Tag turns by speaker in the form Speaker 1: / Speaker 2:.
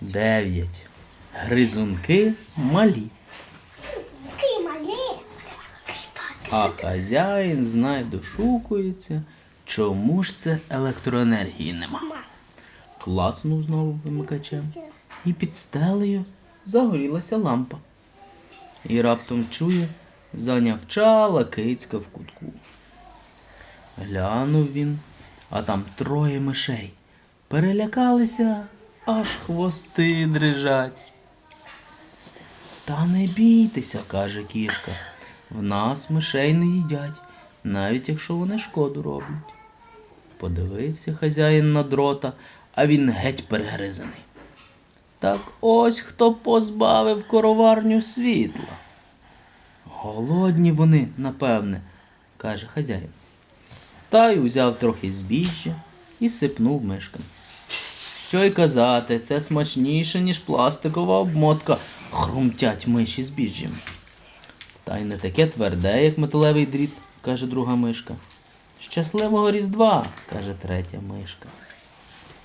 Speaker 1: Дев'ять. Гризунки малі.
Speaker 2: Який малий.
Speaker 1: А хазяїн знай дошукується, чому ж це електроенергії нема. Клацнув знову вимикачем, і під стелею загорілася лампа. І раптом чує, занявчала кицька в кутку. Глянув він, а там троє мишей. Перелякалися, аж хвости дрижать. Та не бійтеся, каже кішка. В нас мишей не їдять, навіть якщо вони шкоду роблять. Подивився хазяїн на дрота, а він геть перегризаний. Так ось хто позбавив короварню світла. Голодні вони, напевне, каже хазяїн. Та й узяв трохи збіжжя і сипнув мишкам. Що й казати, це смачніше, ніж пластикова обмотка, хрумтять миші збіжжям. Та й не таке тверде, як металевий дріт, каже друга мишка. Щасливого Різдва, каже третя мишка.